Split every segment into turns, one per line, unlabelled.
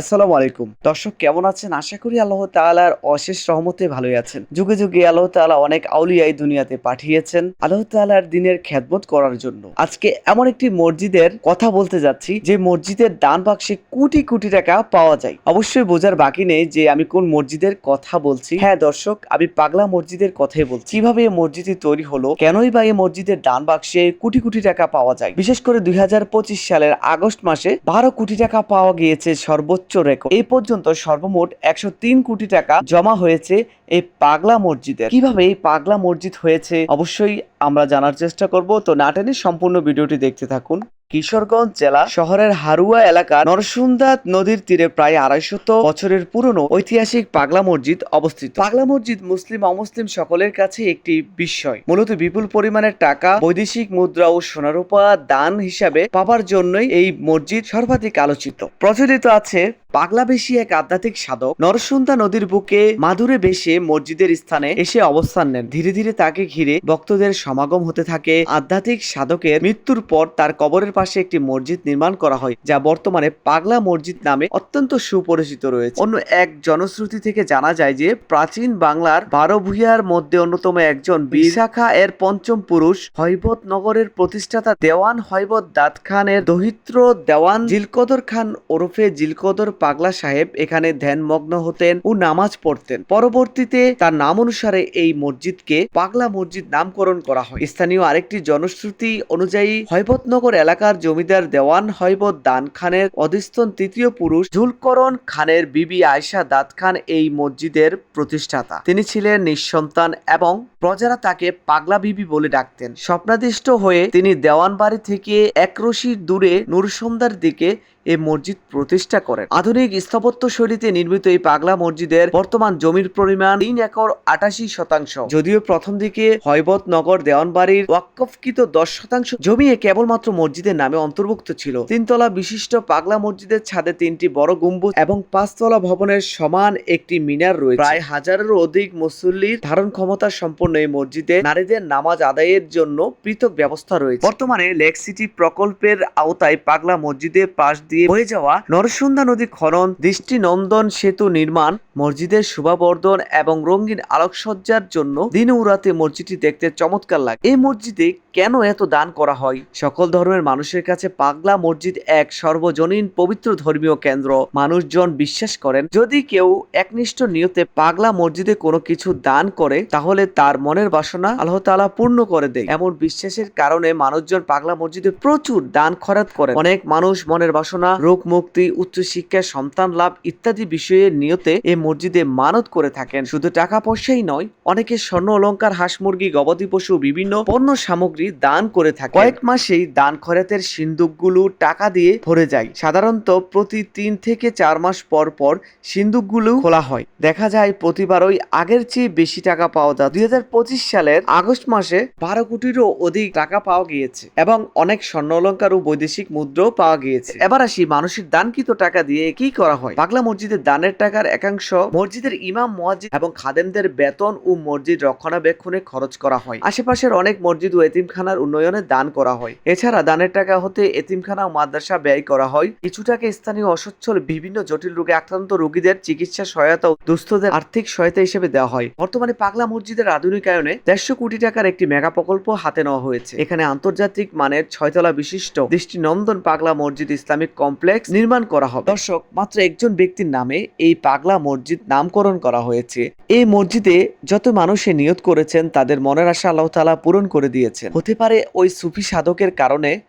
আসসালামু আলাইকুম। দর্শক, কেমন আছেন? আশা করি আল্লাহ তাআলার অশেষ রহমতে ভালোই আছেন। যুগে যুগে আল্লাহ তাআলা অনেক আউলিয়া এই দুনিয়াতে পাঠিয়েছেন আল্লাহ তাআলার দিনের খেদমত করার জন্য। আজকে এমন একটি মসজিদের কথা বলতে যাচ্ছি, যে মসজিদের দান বাক্সে কোটি কোটি টাকা পাওয়া যায়। অবশ্যই বোঝার বাকি নেই যে আমি কোন মসজিদের কথা বলছি। হ্যাঁ দর্শক, আমি পাগলা মসজিদের কথাই বলছি। কীভাবে এই মসজিদটি তৈরি হলো, কেনই বা এই মসজিদের দান বাক্সে কোটি কোটি টাকা পাওয়া যায়? বিশেষ করে দুই হাজার পঁচিশ সালের আগস্ট মাসে বারো কোটি টাকা পাওয়া গিয়েছে সর্বোচ্চ রেকর্ড এই পর্যন্ত সর্বমোট একশো তিন কোটি টাকা জমা হয়েছে এই পাগলা মসজিদের। কীভাবে এই পাগলা মসজিদ হয়েছে? অবশ্যই আমরা জানার চেষ্টা করব। তো নাটেনে সম্পূর্ণ ভিডিওটি দেখতে থাকুন। কিশোরগঞ্জ জেলা শহরের হারুয়া এলাকা নরসুন্দা নদীর তীরে প্রায় আড়াইশত বছরের পুরনো ঐতিহাসিক পাগলা মসজিদ অবস্থিত। পাগলা মসজিদ মুসলিম, অমুসলিম সকলের কাছে একটি বিস্ময়। মূলত বিপুল পরিমাণের টাকা, বৈদেশিক মুদ্রা ও সোনারূপা দান হিসাবে পাবার জন্যই এই মসজিদ সর্বাধিক আলোচিত। প্রচলিত আছে পাগলা বেশি এক আধ্যাত্মিক সাধক নরসুন্দা নদীর বুকে মাদুরে বেশে মসজিদের স্থানে এসে অবস্থান নেন। ধীরে ধীরে তাকে ঘিরে ভক্তদের সমাগম হতে থাকে। আধ্যাত্মিক সাধকের মৃত্যুর পর তার কবরের পাশে একটি মসজিদ নির্মাণ করা হয়, যা বর্তমানে পাগলা মসজিদ নামে অত্যন্ত সুপরিচিত রয়েছে। অন্য এক জনশ্রুতি থেকে জানা যায় যে, প্রাচীন বাংলার বারো ভূঁইয়ার মধ্যে অন্যতম একজন বিশাখা এর পঞ্চম পুরুষ হৈবত নগরের প্রতিষ্ঠাতা দেওয়ান হৈবত দাত খানের দহিত্র দেওয়ান জিলকদর খান ওরফে জিলকদর পাগলা সাহেব এখানে ধ্যানমগ্ন হতেন ও নামাজ পড়তেন। পরবর্তীতে তার নাম অনুসারে এই মসজিদকে পাগলা মসজিদ নামকরণ করা হয়। স্থানীয় আরেকটি জনশ্রুতি অনুযায়ী, হৈবতনগর এলাকার জমিদার দেওয়ান হৈবত দান খানের অধিস্থন তৃতীয় পুরুষ জুলকরণ খানের বিবি আয়সা দাত খান এই মসজিদের প্রতিষ্ঠাতা। তিনি ছিলেন নিঃসন্তান এবং প্রজারা তাকে পাগলা বিবি বলে ডাকতেন। স্বপ্নাদিষ্ট হয়ে তিনি দেওয়ান বাড়ি থেকে একরশি দূরে নুরসন্দার দিকে এই মসজিদ প্রতিষ্ঠা করেন। আধুনিক স্থাপত্য শৈলীতে নির্মিত এই পাগলা মসজিদের বর্তমান জমির পরিমাণ তিন একর আটাশি শতাংশ। যদিও প্রথম দিকে হৈবত নগর দেওয়ানবাড়ির ওয়াক্কফকৃত দশ শতাংশ জমি কেবলমাত্র মসজিদের নামে অন্তর্ভুক্ত ছিল। তিনতলা বিশিষ্ট পাগলা মসজিদের ছাদে তিনটি বড় গম্বুজ এবং পাঁচতলা ভবনের সমান একটি মিনার রয়েছে। প্রায় হাজারেরও অধিক মুসল্লির ধারণ ক্ষমতা সম্পন্ন এই মসজিদে নারীদের নামাজ আদায়ের জন্য পৃথক ব্যবস্থা রয়েছে। বর্তমানে লেক সিটি প্রকল্পের আওতায় পাগলা মসজিদের পাশ দিয়ে বয়ে যাওয়া নরসুন্দা নদী খনন, দৃষ্টিনন্দন সেতু নির্মাণ, মসজিদের শোভাবর্ধন এবং রঙিন আলোকসজ্জার জন্য দিন উড়াতে মসজিদটি দেখতে চমৎকার লাগে। এই মসজিদে কেন এত দান করা হয়? সকল ধর্মের মানুষের কাছে পাগলা মসজিদ এক সর্বজনীন পবিত্র ধর্মীয় কেন্দ্র। মানুষজন বিশ্বাস করেন, যদি কেউ একনিষ্ঠ নিয়তে পাগলা মসজিদে কোনো কিছু দান করে, তাহলে তার মনের বাসনা আল্লাহ তাআলা পূর্ণ করে দেয়। এমন বিশ্বাসের কারণে মানুষজন পাগলা মসজিদে প্রচুর দান খরাত করে অনেক মানুষ মনের বাসনা রোগ মুক্তি উচ্চশিক্ষা সন্তান লাভ ইত্যাদি বিষয়ে নিয়তে এই মসজিদে মানত করে থাকেন। শুধু টাকা পয়সাই নয়, অনেকে স্বর্ণ অলংকার হাঁস মুরগি, গবাদি পশু, বিভিন্ন পণ্য সামগ্রী দান করে থাকে কয়েক মাসেই দান খরাতের সিন্দুকগুলো টাকা দিয়ে ভরে যায়। সাধারণত প্রতি তিন থেকে চার মাস পর পর সিন্দুকগুলো খোলা হয়। দেখা যায় প্রতিবারই আগের চেয়ে বেশি টাকা পাওয়া যায়। দুই হাজার পঁচিশ সালের আগস্ট মাসে বারো কোটিরও অধিক টাকা পাওয়া গিয়েছে এবং অনেক স্বর্ণ অলংকার ও বৈদেশিক মুদ্রাও পাওয়া গিয়েছে। এবার আসি মানুষের দানকৃত টাকা দিয়ে কি করা হয়? পাগলা মসজিদের দানের টাকার একাংশ মসজিদের ইমাম, মুয়াজ্জিন এবং খাদেমদের বেতন ও মসজিদ রক্ষণাবেক্ষণে খরচ করা হয়। আশেপাশের অনেক মসজিদ ও এতিমখানার উন্নয়নে দান করা হয়। এছাড়া দানের টাকা হতে এতিমখানা ও মাদ্রাসা ব্যয় করা হয়। কিছু টাকা স্থানীয় অসচ্ছল, বিভিন্ন জটিল রোগে আক্রান্ত রোগীদের চিকিৎসা সহায়তা ও দুস্থদের আর্থিক সহায়তা হিসেবে দেওয়া হয়। বর্তমানে পাগলা মসজিদের আধুনিকায়নে দেড়শো কোটি টাকার একটি মেগা প্রকল্প হাতে নেওয়া হয়েছে। এখানে আন্তর্জাতিক মানের ছয়তলা বিশিষ্ট দৃষ্টিনন্দন পাগলা মসজিদ ইসলামিক কমপ্লেক্স নির্মাণ করা হবে। দর্শক মাত্র একজন ব্যক্তির নামে এই পাগলা মসজিদ নামকরণ করা হয়েছে। এই মসজিদে যত মানুষে নিয়ত করেছেন, তাদের মনের আশা আল্লাহ তাআলা পূরণ করে দিয়েছেন। হতে পারে ওই সুফি সাধকের কারণে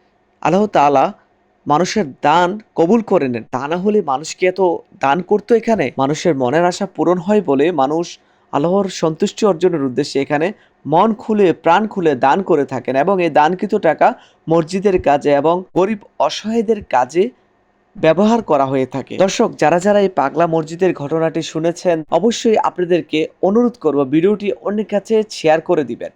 আল্লাহ তাআলা মানুষের দান কবুল করে নেন। তা না হলে মানুষ কি এত দান করতো এখানে? মানুষের মনের আশা পূরণ হয় বলে মানুষ আল্লাহর সন্তুষ্টি অর্জনের উদ্দেশ্যে এখানে মন খুলে, প্রাণ খুলে দান করে থাকেন এবং এই দানকৃত টাকা মসজিদের কাজে এবং গরিব অসহায়দের কাজে ব্যবহার করা হয়ে থাকে। দর্শক, যারা যারা এই পাগলা মসজিদের ঘটনাটি শুনেছেন, অবশ্যই আপনাদেরকে অনুরোধ করব ভিডিওটি অন্যের কাছে শেয়ার করে দিবেন।